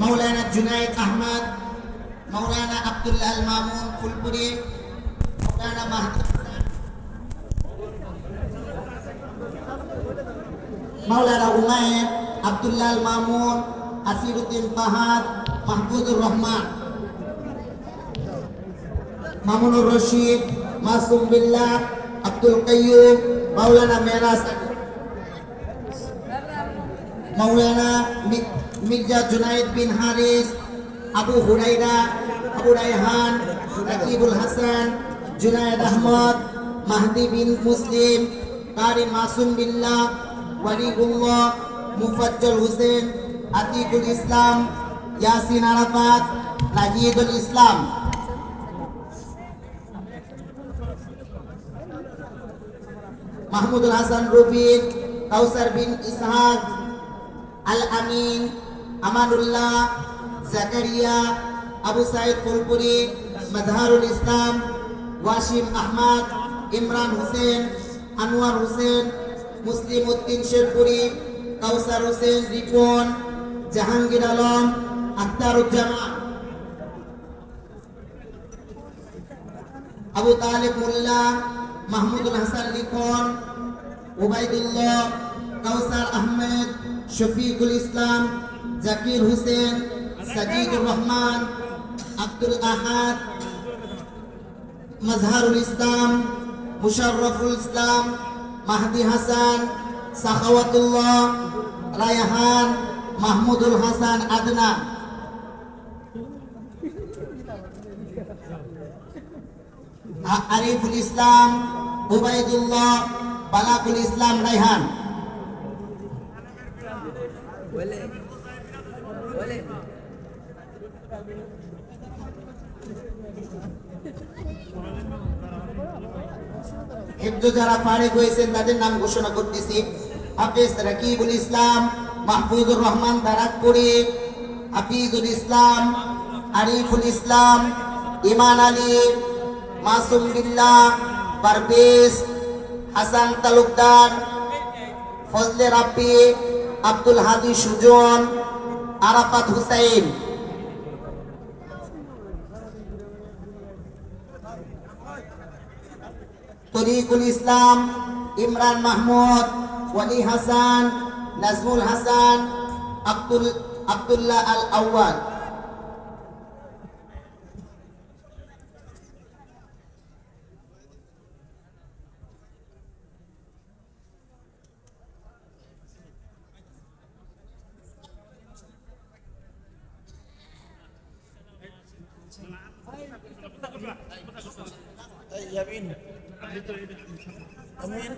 মৌলানা জুনায়েদ আহমদ মৌলানা আব্দুল্লাহ মামুন ফুলপুরি মৌলানা মাহদি মাওলানা উমায়ের আব্দুল্লাহ মামুন, আসিরুদ্দিন ফাহাদ, মাহফুজুর রহমান, মামুনুর রশিদ, মাসুম বিল্লাহ, আব্দুল কাইয়ুম, মাওলানা মেরাজ মাওলানা মি- মির্জা জুনাইদ বিন হারিস, আবু হুরাইরা, আবু রায়হান রাকিবুল হাসান, জুনায়েদ আহমদ, মাহদি বিন মুসলিম, কারি মাসুম বিল্লাহ ওয়ালিউল্লাহ, মুফাজ্জল হোসেন, আতিকুল ইসলাম, ইয়াসিন আরাফাত নাহিদুল ইসলাম। মাহমুদুল হাসান রবিন কাউসার বিন ইসহাক আল আমিন আমানুল্লাহ, জাকারিয়া, আবু সাইদ ফুলপুরি মজহারুল ইসলাম, ওয়াসিম আহমদ, ইমরান হোসেন, আনোয়ার হোসেন মুসলিম উদ্দিন শেরপুরি, কাউসার হোসেন, রিপন, জাহাঙ্গীর আলম, আখতারুজ্জামান। আবু তালেব মোল্লা, মাহমুদুল হাসান লিখন ওবায়দুল্লাহ, কাউসার আহমেদ শফিকুল ইসলাম, জাকির হোসেন, সাজিদুর রহমান, আব্দুল আহাদ, মজহারুল ইসলাম, মুশাররফুল ইসলাম, মাহদি হাসান, সাখাওয়াতুল্লাহ, রায়হান, মাহমুদুল হাসান আদনান আরিফুল ইসলাম উবাইদুল্লাহ বালাকুল ইসলাম রাইহান বলে বলে হিফজ যারা ফারিক হয়েছেন, তাদের নাম ঘোষণা করতেছি। হাফিজ রাকিবুল ইসলাম, মাহফুজুর রহমান দারাতপুরি হাফিজুল ইসলাম, আরিফুল ইসলাম, ইমান আলী, মাসুম বিল্লাহ পারভেজ, হাসান তালুকদার, ফজলে রাব্বি আব্দুল হাদি সুজন, আরাফাত হুসাইন। তরিকুল ইসলাম, ইমরান মাহমুদ, ওয়ালি হাসান, নাজমুল হাসান, আব্দুল, আব্দুল্লাহ আল আউয়াল। যাবেন আমিন